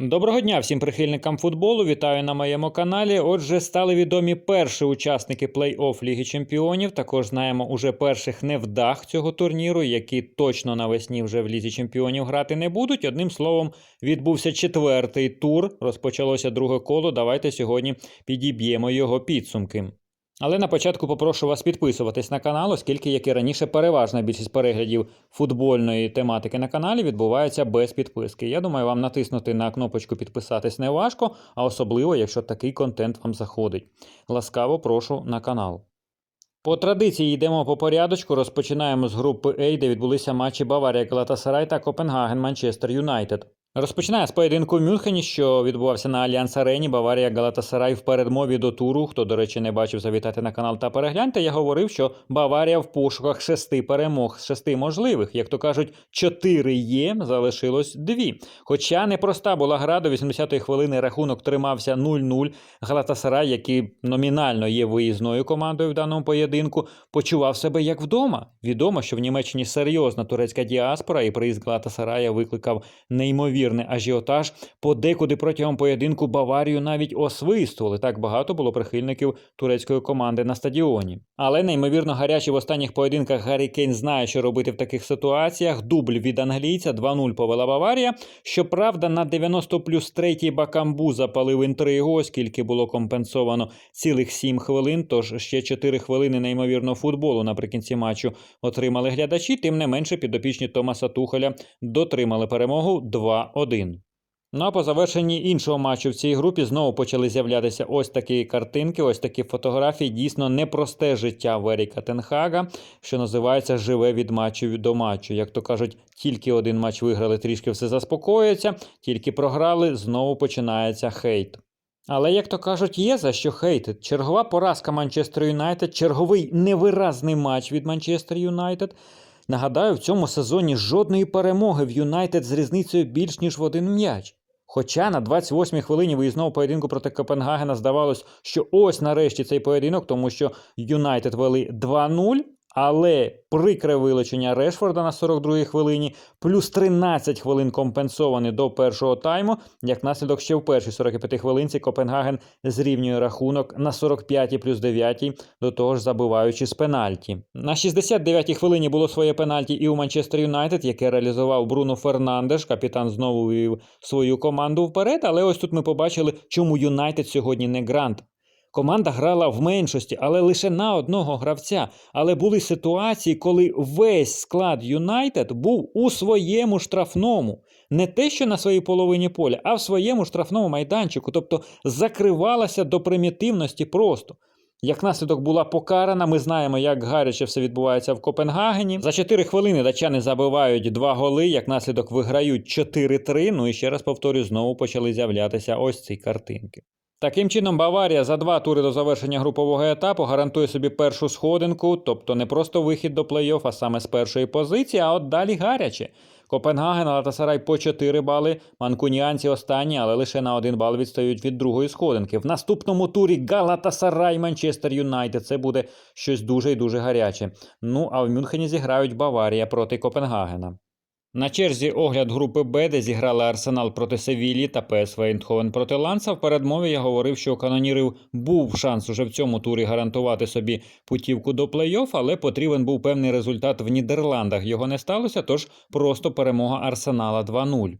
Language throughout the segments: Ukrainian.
Доброго дня всім прихильникам футболу. Вітаю на моєму каналі. Отже, стали відомі перші учасники плей-офф Ліги Чемпіонів. Також знаємо уже перших невдах цього турніру, які точно навесні вже в Лізі Чемпіонів грати не будуть. Одним словом, відбувся четвертий тур. Розпочалося друге коло. Давайте сьогодні підіб'ємо його підсумки. Але на початку попрошу вас підписуватись на канал, оскільки, як і раніше, переважна більшість переглядів футбольної тематики на каналі відбувається без підписки. Я думаю, вам натиснути на кнопочку підписатись не важко, а особливо, якщо такий контент вам заходить. Ласкаво прошу на канал. По традиції йдемо по порядочку. Розпочинаємо з групи А, де відбулися матчі Баварія Галатасарай та Копенгаген Манчестер Юнайтед. Розпочинає з поєдинку в Мюнхені, що відбувався на Альянс Арені. Баварія Галатасарай в передмові до туру. Хто, до речі, не бачив, завітати на канал та перегляньте. Я говорив, що Баварія в пошуках шести перемог з шести можливих. Як то кажуть, чотири є, залишилось дві. Хоча непроста була гра до 80-ї хвилини рахунок тримався 0-0. Галатасарай, який номінально є виїзною командою в даному поєдинку, почував себе як вдома. Відомо, що в Німеччині серйозна турецька діаспора, і приїзд Галатасарая викликав неймовірний ажіотаж. Подекуди протягом поєдинку Баварію навіть освистували. Так багато було прихильників турецької команди на стадіоні. Але неймовірно гарячий в останніх поєдинках Гаррі Кейн знає, що робити в таких ситуаціях. Дубль від англійця 2-0 повела Баварія. Щоправда, на 90 плюс 3 Бакамбу запалив інтригу, оскільки було компенсовано цілих 7 хвилин. Тож ще 4 хвилини неймовірного футболу наприкінці матчу отримали глядачі. Тим не менше, підопічні Томаса Тухеля дотримали перемогу 2-1. Ну а по завершенні іншого матчу в цій групі знову почали з'являтися ось такі картинки, ось такі фотографії. Дійсно непросте життя в Еріка Тенхага, що називається живе від матчу до матчу. Як то кажуть, тільки один матч виграли, трішки все заспокоюється, тільки програли, знову починається хейт. Але, як то кажуть, є за що хейтити. Чергова поразка Манчестер Юнайтед, черговий невиразний матч від Манчестер Юнайтед. Нагадаю, в цьому сезоні жодної перемоги в Юнайтед з різницею більш ніж в один м'яч. Хоча на 28-й хвилині виїзного поєдинку проти Копенгагена здавалось, що ось нарешті цей поєдинок, тому що Юнайтед вели 2-0, але прикре вилучення Решфорда на 42-й хвилині, плюс 13 хвилин компенсовані до першого тайму. Як наслідок ще в першій 45 хвилинці Копенгаген зрівнює рахунок на 45 плюс 9, до того ж забиваючи з пенальті. На 69-й хвилині було своє пенальті і у Манчестер Юнайтед, яке реалізував Бруно Фернандеш. Капітан знову вивів свою команду вперед. Але ось тут ми побачили, чому Юнайтед сьогодні не грант. Команда грала в меншості, але лише на одного гравця. Але були ситуації, коли весь склад Юнайтед був у своєму штрафному. Не те, що на своїй половині поля, а в своєму штрафному майданчику. Тобто закривалася до примітивності просто. Як наслідок була покарана, ми знаємо, як гаряче все відбувається в Копенгагені. За 4 хвилини датчани забивають два голи, як наслідок виграють 4-3. Ну і ще раз повторю, знову почали з'являтися ось ці картинки. Таким чином, Баварія за два тури до завершення групового етапу гарантує собі першу сходинку, тобто не просто вихід до плей-офф, а саме з першої позиції, а от далі гаряче. Копенгаген, Галатасарай по 4 бали, манкуніанці останні, але лише на один бал відстають від другої сходинки. В наступному турі Галатасарай, Манчестер Юнайтед. Це буде щось дуже і дуже гаряче. Ну а в Мюнхені зіграють Баварія проти Копенгагена. На черзі огляд групи Б, де зіграли Арсенал проти Севілі та ПСВ Ейндховен проти Ланса. В передмові я говорив, що у канонірів був шанс уже в цьому турі гарантувати собі путівку до плей-офф, але потрібен був певний результат в Нідерландах. Його не сталося, тож просто перемога Арсенала 2-0.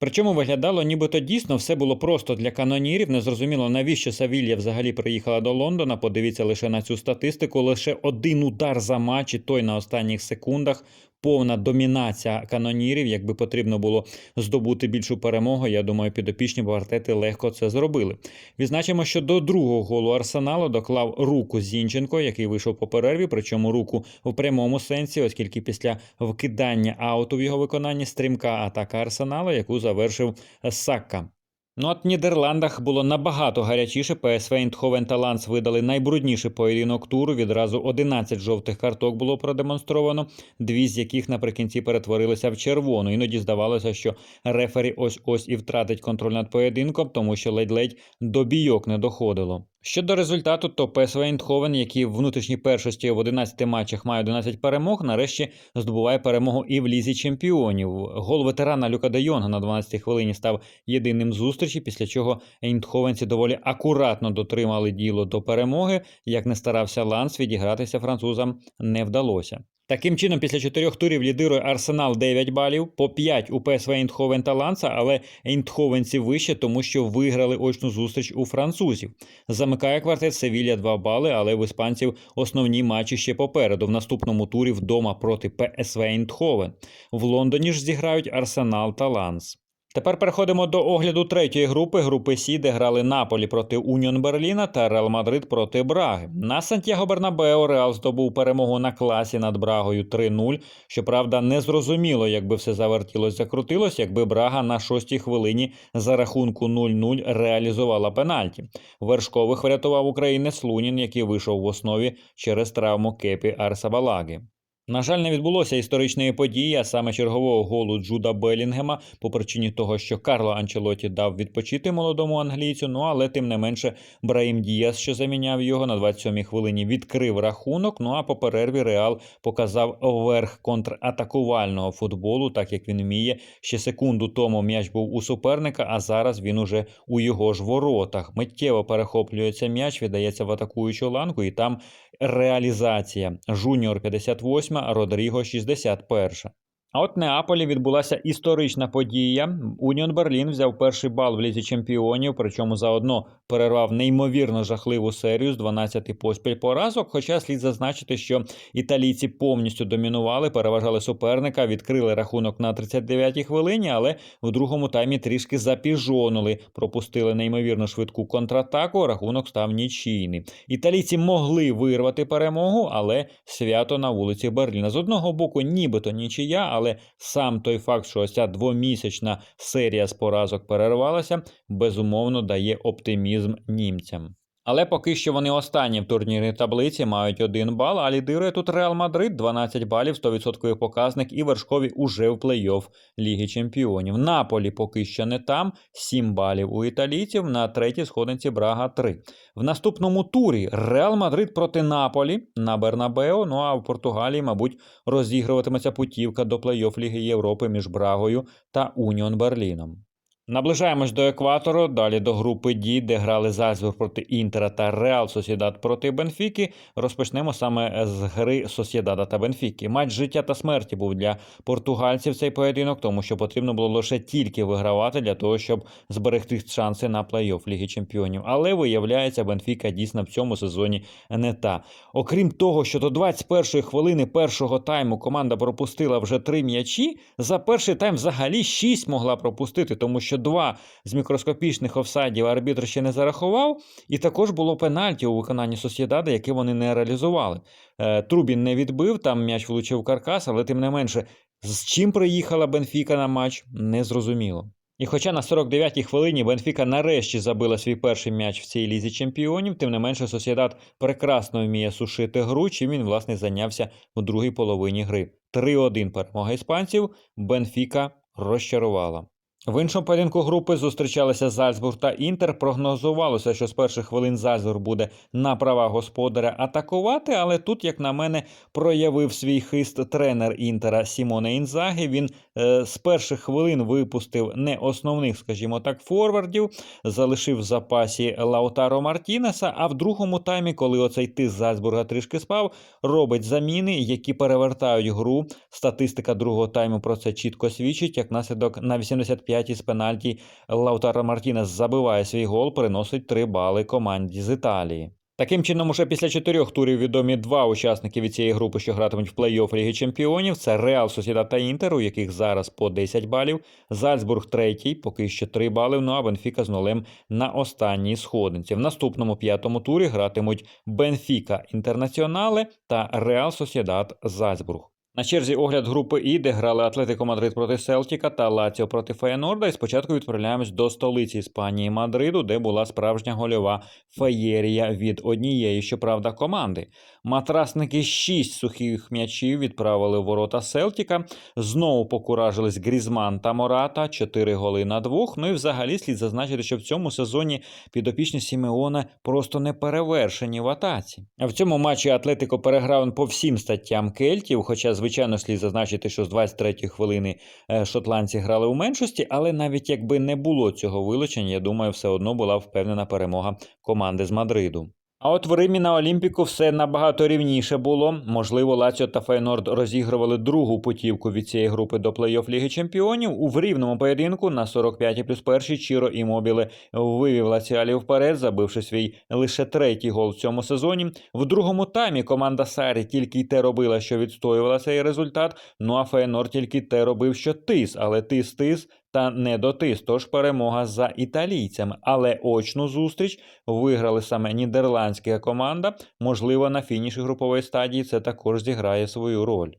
Причому виглядало, нібито дійсно все було просто для канонірів. Незрозуміло, навіщо Савілля взагалі приїхала до Лондона. Подивіться лише на цю статистику. Лише один удар за матч, і той на останніх секундах. Повна домінація канонірів. Якби потрібно було здобути більшу перемогу, я думаю, підопічні Бартети легко це зробили. Відзначимо, що до другого голу Арсеналу доклав руку Зінченко, який вийшов по перерві, причому руку в прямому сенсі, оскільки після вкидання ауту в його виконанні стрімка атака Арсеналу, яку завершив Сакка. Ну, от в Нідерландах було набагато гарячіше. ПСВ Інтховен та Ланс видали найбрудніший поєдинок туру. Відразу 11 жовтих карток було продемонстровано, дві з яких наприкінці перетворилися в червону. Іноді здавалося, що рефері ось ось і втратить контроль над поєдинком, тому що ледь-ледь до бійок не доходило. Щодо результату, то ПСВ Ейндховен, які в внутрішній першості в 11 матчах має 11 перемог, нарешті здобуває перемогу і в лізі чемпіонів. Гол ветерана Люка Де Йонга на 12-й хвилині став єдиним зустрічі, після чого ейндховенці доволі акуратно дотримали діло до перемоги. Як не старався Ланс, відігратися французам не вдалося. Таким чином, після чотирьох турів лідирує Арсенал 9 балів, по 5 у ПСВ Ейндховен та Ланса, але ейндховенці вище, тому що виграли очну зустріч у французів. Замикає квартет Севілля 2 бали, але в іспанців основні матчі ще попереду. В наступному турі вдома проти ПСВ Ейндховен. В Лондоні ж зіграють Арсенал та Ланс. Тепер переходимо до огляду третьої групи групи Сі, де грали Наполі проти Уніон Берліна та Реал Мадрид проти Браги. На Сантьяго Бернабео Реал здобув перемогу на класі над Брагою 3-0. Щоправда, не зрозуміло, якби все завертілось, закрутилось, якби Брага на шостій хвилині за рахунку 0-0 реалізувала пенальті. Вершкових врятував українець Лунін, який вийшов в основі через травму кепі Арсабалаги. На жаль, не відбулося історичної події, а саме чергового голу Джуда Белінгема, по причині того, що Карло Анчелоті дав відпочити молодому англійцю. Ну але тим не менше Браїм Діас, що заміняв його на 27-й хвилині, відкрив рахунок. Ну а по перерві Реал показав верх контратакувального футболу, так як він вміє. Ще секунду тому м'яч був у суперника, а зараз він уже у його ж воротах. Миттєво перехоплюється м'яч, віддається в атакуючу ланку, і там реалізація. Жуніор 58, Родріго 61. А от Неаполі відбулася історична подія. Уніон Берлін взяв перший бал в лізі чемпіонів, причому заодно перервав неймовірно жахливу серію з 12 поспіль поразок. Хоча слід зазначити, що італійці повністю домінували, переважали суперника, відкрили рахунок на 39-й хвилині, але в другому таймі трішки запіжонули, пропустили неймовірно швидку контратаку. Рахунок став нічийний. Італійці могли вирвати перемогу, але свято на вулиці Берліна. З одного боку, нібито нічия, але сам той факт, що ось ця двомісячна серія з поразок перервалася, безумовно дає оптимізм німцям. Але поки що вони останні в турнірній таблиці мають один бал, а лідирує тут Реал Мадрид 12 балів, 100% показник, і вершкові уже в плей-офф Ліги Чемпіонів. Наполі поки що не там, 7 балів у італійців, на третій сходинці Брага 3. В наступному турі Реал Мадрид проти Наполі на Бернабео. Ну а в Португалії, мабуть, розігруватиметься путівка до плей-офф Ліги Європи між Брагою та Уніон Берліном. Наближаємось до екватору, далі до групи Ді, де грали Зальцбург проти Інтера та Реал Сосідад проти Бенфіки. Розпочнемо саме з гри Сосідада та Бенфіки. Матч життя та смерті був для португальців цей поєдинок, тому що потрібно було лише тільки вигравати для того, щоб зберегти шанси на плей-офф Ліги Чемпіонів. Але виявляється, Бенфіка дійсно в цьому сезоні не та. Окрім того, що до 21-ї хвилини першого тайму команда пропустила вже три м'ячі. За перший тайм взагалі 6 могла пропустити, тому що два з мікроскопічних офсайдів арбітр ще не зарахував, і також було пенальті у виконанні Сосєдади, яке вони не реалізували. Е, Трубін не відбив, там м'яч влучив в каркас, але тим не менше, з чим приїхала Бенфіка на матч, не зрозуміло. І хоча на 49-й хвилині Бенфіка нарешті забила свій перший м'яч в цій лізі чемпіонів, тим не менше Сосєдад прекрасно вміє сушити гру, чим він, власне, зайнявся у другій половині гри. 3-1 перемога іспанців, Бенфіка розчарувала. В іншому поєдинку групи зустрічалися Зальцбург та Інтер. Прогнозувалося, що з перших хвилин Зальцбург буде на права господаря атакувати, але тут, як на мене, проявив свій хист тренер Інтера Сімоне Інзагі. Він е, з перших хвилин випустив не основних, скажімо так, форвардів, залишив в запасі Лаутаро Мартінеса. А в другому таймі, коли оцей тиск Зальцбурга трішки спав, робить заміни, які перевертають гру. Статистика другого тайму про це чітко свідчить, як наслідок на 85 5 із пенальті Лаутаро Мартінес забиває свій гол, приносить 3 бали команді з Італії. Таким чином, уже після чотирьох турів відомі два учасники від цієї групи, що гратимуть в плей-офф Ліги Чемпіонів. Це Реал Сосіда та Інтер, у яких зараз по 10 балів. Зальцбург третій, поки що 3 бали. Ну а Бенфіка з нулем на останній сходинці. В наступному п'ятому турі гратимуть Бенфіка Інтернаціонале та Реал Сосідат Зальцбург. На черзі огляд групи І, де грали Атлетико Мадрид проти Селтіка та Лаціо проти Феєнорда. І спочатку відправляємось до столиці Іспанії Мадриду, де була справжня гольова феєрія від однієї, щоправда, команди. Матрасники шість сухих м'ячів відправили в ворота Селтіка. Знову покуражились Грізман та Мората, 4 голи на двох. Ну і взагалі слід зазначити, що в цьому сезоні підопічні Сімеона просто не перевершені в атаці. А в цьому матчі Атлетико переграв по всім статтям кельтів. Хоча, звичайно, слід зазначити, що з 23-ї хвилини е, шотландці грали у меншості, але навіть якби не було цього вилучення, я думаю, все одно була впевнена перемога команди з Мадриду. А от в Римі на Олімпіку все набагато рівніше було. Можливо, Лаціо та Фейнорд розігрували другу путівку від цієї групи до плей-офф Ліги Чемпіонів. У рівному поєдинку на 45 плюс перший Чіро і Мобіле вивів Лаціалі вперед, забивши свій лише третій гол в цьому сезоні. В другому таймі команда Сарі тільки й те робила, що відстоювала цей результат. Ну а Фейнорд тільки те робив, що тис, але тис тис. Та не дотис, тож перемога за італійцями. Але очну зустріч виграли саме нідерландська команда. Можливо, на фініші групової стадії це також зіграє свою роль.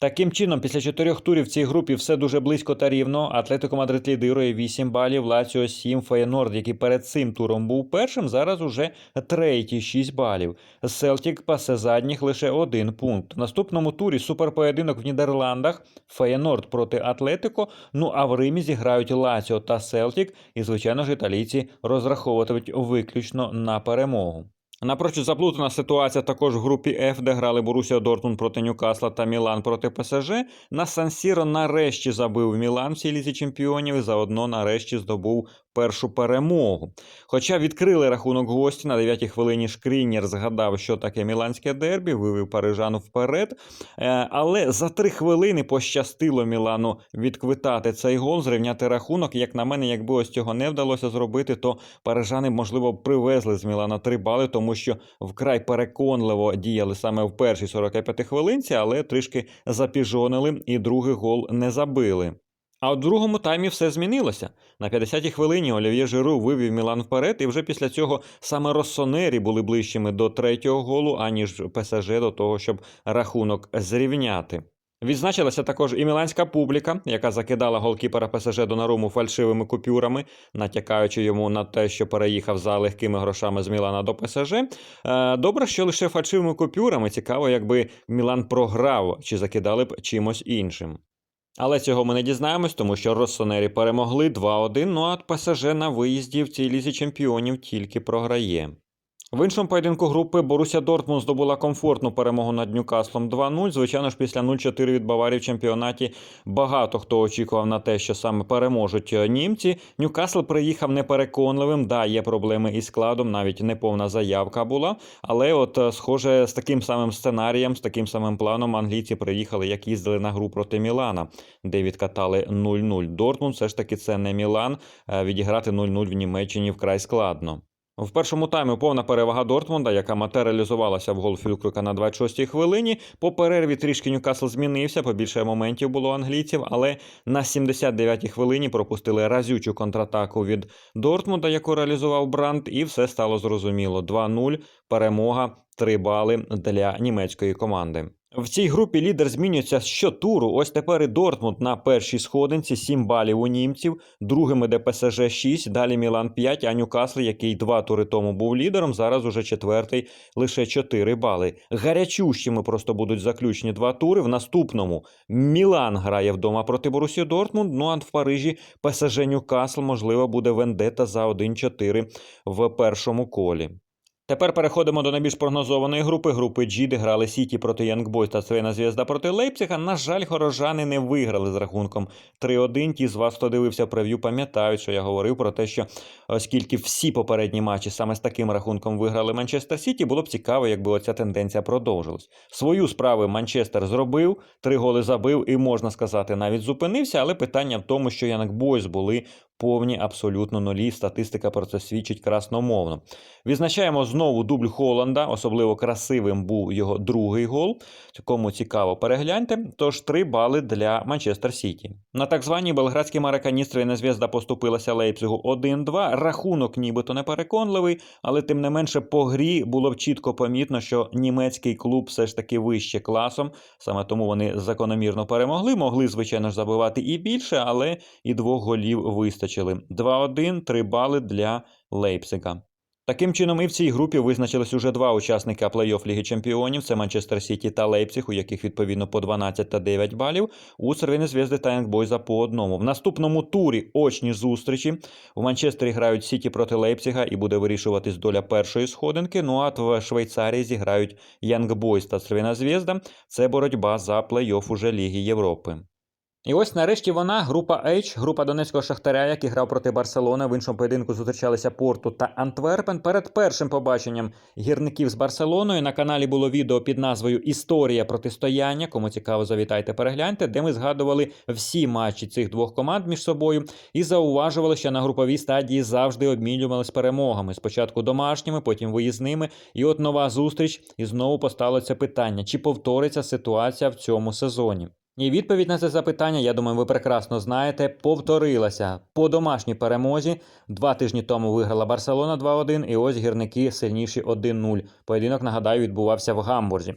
Таким чином, після чотирьох турів в цій групі все дуже близько та рівно. Атлетико Мадрид лідирує 8 балів, Лаціо 7, Феєнорд, який перед цим туром був першим, зараз уже третій 6 балів. Селтік пасе задніх лише один пункт. В наступному турі суперпоєдинок в Нідерландах, Феєнорд проти Атлетико. Ну а в Римі зіграють Лаціо та Селтік, і звичайно ж італійці розраховуватимуть виключно на перемогу. Напрочуд заплутана ситуація також в групі F, де грали Борусія Дортмунд проти Ньюкасла та Мілан проти ПСЖ. На Сан-Сіро нарешті забив Мілан в цій лізі чемпіонів і заодно нарешті здобув першу перемогу. Хоча відкрили рахунок гості на 9-й хвилині Шкрінєр згадав, що таке міланське дербі, вивів парижану вперед. Е, Але за три хвилини пощастило Мілану відквитати цей гол, зрівняти рахунок. Як на мене, якби ось цього не вдалося зробити, то парижани, можливо, привезли з Мілана три бали, тому що вкрай переконливо діяли саме в першій 45 хвилинці, але трішки запіжонили і другий гол не забили. А от в другому таймі все змінилося. На 50-й хвилині Олів'є Жиру вивів Мілан вперед, і вже після цього саме Россонері були ближчими до третього голу, аніж ПСЖ до того, щоб рахунок зрівняти. Відзначилася також і міланська публіка, яка закидала голкіпера ПСЖ Донаруму фальшивими купюрами, натякаючи йому на те, що переїхав за легкими грошами з Мілана до ПСЖ. Е, Добре, що лише фальшивими купюрами цікаво, якби Мілан програв чи закидали б чимось іншим. Але цього ми не дізнаємось, тому що Росонері перемогли 2-1, ну а ПСЖ на виїзді в цій лізі чемпіонів тільки програє. В іншому поєдинку групи Боруся Дортмунд здобула комфортну перемогу над Ньюкаслом 2-0. Звичайно ж, після 0-4 від Баварії в чемпіонаті багато хто очікував на те, що саме переможуть німці. Ньюкасл приїхав непереконливим. Да, є проблеми із складом, навіть неповна заявка була. Але, от, е, схоже, з таким самим сценарієм, з таким самим планом англійці приїхали, як їздили на гру проти Мілана, де відкатали 0-0. Дортмунд все ж таки це не Мілан. Відіграти 0-0 в Німеччині вкрай складно. В першому таймі повна перевага Дортмунда, яка матеріалізувалася в гол Фюлькрука на 26-й хвилині. По перерві трішки Ньюкасл змінився, побільше моментів було англійців, але на 79-й хвилині пропустили разючу контратаку від Дортмунда, яку реалізував Бранд, і все стало зрозуміло. 2-0, перемога, 3 бали для німецької команди. В цій групі лідер змінюється щотуру. Ось тепер і Дортмунд на першій сходинці 7 балів у німців, другим іде ПСЖ 6, далі Мілан 5, а Ньюкасл, який два тури тому був лідером, зараз уже четвертий, лише 4 бали. Гарячущими просто будуть заключні два тури. В наступному Мілан грає вдома проти Борусі Дортмунд, ну а в Парижі ПСЖ Ньюкасл, можливо, буде вендета за 1-4 в першому колі. Тепер переходимо до найбільш прогнозованої групи. Групи G, де грали Сіті проти Янгбойс та Цвейна Зв'язда проти Лейпцига. На жаль, горожани не виграли з рахунком 3-1. Ті з вас, хто дивився прев'ю, пам'ятають, що я говорив про те, що оскільки всі попередні матчі саме з таким рахунком виграли Манчестер Сіті, було б цікаво, якби оця тенденція продовжилась. Свою справу Манчестер зробив, три голи забив і можна сказати, навіть зупинився. Але питання в тому, що Янгбойс були повні абсолютно нулі. Статистика про це свідчить красномовно. Відзначаємо знову дубль Холланда, особливо красивим був його другий гол. Кому цікаво, перегляньте. Тож 3 бали для Манчестер Сіті. На так званій белградській мараканістрі Незв'язда поступилася Лейпцигу 1-2. Рахунок нібито не переконливий, але тим не менше по грі було б чітко помітно, що німецький клуб все ж таки вище класом. Саме тому вони закономірно перемогли. Могли, звичайно ж, забивати і більше, але і двох голів вистачили. 2-1, 3 бали для Лейпцига. Таким чином, і в цій групі визначились уже два учасника плей-офф Ліги Чемпіонів: це Манчестер Сіті та Лейпциг, у яких відповідно по 12 та 9 балів. У Червоні Зв'язди та Янгбойза по одному. В наступному турі очні зустрічі. В Манчестері грають Сіті проти Лейпцига і буде вирішуватись доля першої сходинки. Ну а в Швейцарії зіграють Янгбойз та Червона Зв'язда. Це боротьба за плей-офф уже Ліги Європи. І ось нарешті вона, група H, група Донецького Шахтаря, який грав проти Барселони. В іншому поєдинку зустрічалися Порту та Антверпен. Перед першим побаченням гірників з Барселоною на каналі було відео під назвою Історія протистояння. Кому цікаво, завітайте, перегляньте, де ми згадували всі матчі цих двох команд між собою і зауважували, що на груповій стадії завжди обмінювалися перемогами. Спочатку домашніми, потім виїзними. І от нова зустріч, і знову постало це питання: чи повториться ситуація в цьому сезоні? І відповідь на це запитання, я думаю, ви прекрасно знаєте, повторилася по домашній перемозі. Два тижні тому виграла Барселона 2-1, і ось гірники сильніші 1-0. Поєдинок, нагадаю, відбувався в Гамбурзі.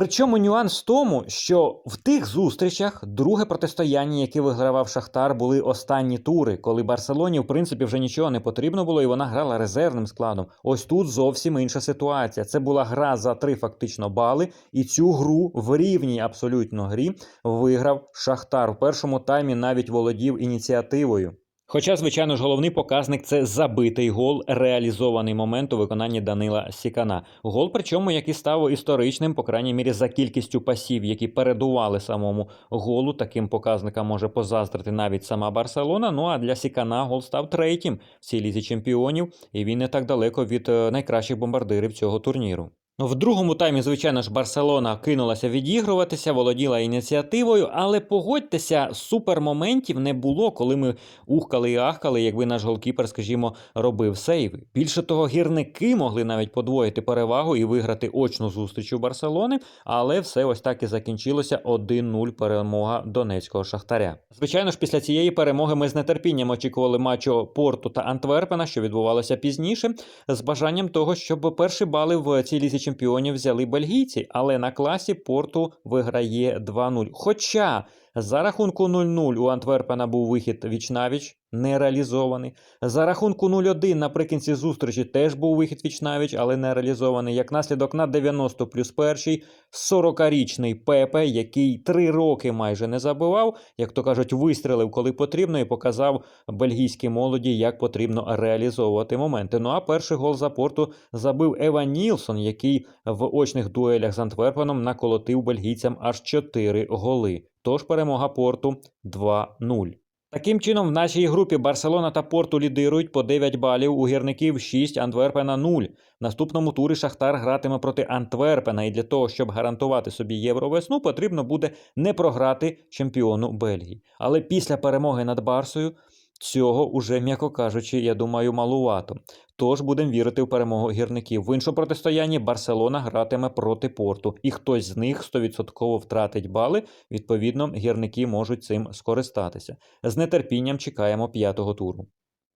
Причому нюанс в тому, що в тих зустрічах друге протистояння, яке вигравав Шахтар, були останні тури, коли Барселоні, в принципі, вже нічого не потрібно було, і вона грала резервним складом. Ось тут зовсім інша ситуація. Це була гра за три фактично бали, і цю гру в рівній абсолютно грі виграв Шахтар. В першому таймі навіть володів ініціативою. Хоча, звичайно ж, головний показник це забитий гол, реалізований момент у виконанні Данила Сікана. Гол, причому який став історичним, по крайній мірі, за кількістю пасів, які передували самому голу. Таким показникам може позаздрити навіть сама Барселона. Ну а для Сікана гол став третім в цій лізі чемпіонів, і він не так далеко від е, найкращих бомбардирів цього турніру. Ну, В другому таймі, звичайно ж, Барселона кинулася відігруватися, володіла ініціативою, але погодьтеся, супермоментів не було, коли ми ухкали і ахкали, якби наш голкіпер, скажімо, робив сейви. Більше того, гірники могли навіть подвоїти перевагу і виграти очну зустріч у Барселони, але все ось так і закінчилося 1-0 перемога донецького шахтаря. Звичайно ж, після цієї перемоги ми з нетерпінням очікували матчу Порту та Антверпена, що відбувалося пізніше, з бажанням того, щоб перші бали в цій лізі чемпіонів взяли бельгійці, але на класі Порту виграє 2-0. Хоча за рахунку 0-0 у Антверпена був вихід віч-навіч, не реалізований. За рахунку 0-1 наприкінці зустрічі теж був вихід віч-навіч, але не реалізований. Як наслідок на 90 плюс перший 40-річний Пепе, який три роки майже не забивав, як то кажуть, вистрелив коли потрібно, і показав бельгійській молоді, як потрібно реалізовувати моменти. Ну а перший гол за порту забив Еван Нілсон, який в очних дуелях з Антверпеном наколотив бельгійцям аж 4 голи. Тож перемога порту 2-0. Таким чином, в нашій групі Барселона та Порту лідирують по 9 балів, у гірників 6, Антверпена 0. В наступному турі Шахтар гратиме проти Антверпена, і для того, щоб гарантувати собі євровесну, потрібно буде не програти чемпіону Бельгії. Але після перемоги над Барсою цього уже, м'яко кажучи, я думаю, малувато. Тож будемо вірити в перемогу гірників. В іншому протистоянні Барселона гратиме проти порту, і хтось з них 100% втратить бали. Відповідно, гірники можуть цим скористатися. З нетерпінням чекаємо п'ятого туру.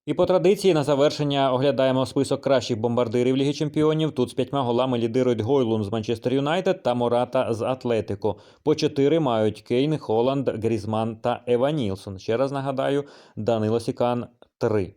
І по традиції на завершення оглядаємо список кращих бомбардирів Ліги Чемпіонів. Тут з п'ятьма голами лідирують Гойлун з Манчестер Юнайтед та Мората з Атлетико. По чотири мають Кейн, Холланд, Грізман та Ева Нілсон. Ще раз нагадаю, Данило Сікан 3.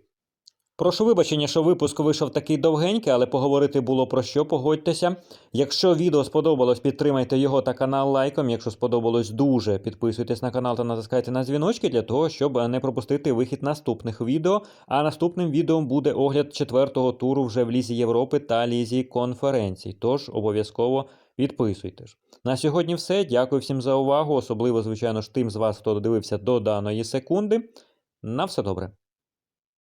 Прошу вибачення, що випуск вийшов такий довгенький, але поговорити було про що, погодьтеся. Якщо відео сподобалось, підтримайте його та канал лайком. Якщо сподобалось дуже, підписуйтесь на канал та натискайте на дзвіночки для того, щоб не пропустити вихід наступних відео. А наступним відео буде огляд четвертого туру вже в Лізі Європи та Лізі конференцій. Тож обов'язково підписуйтесь. На сьогодні все. Дякую всім за увагу, особливо, звичайно ж, тим з вас, хто додивився до даної секунди. На все добре.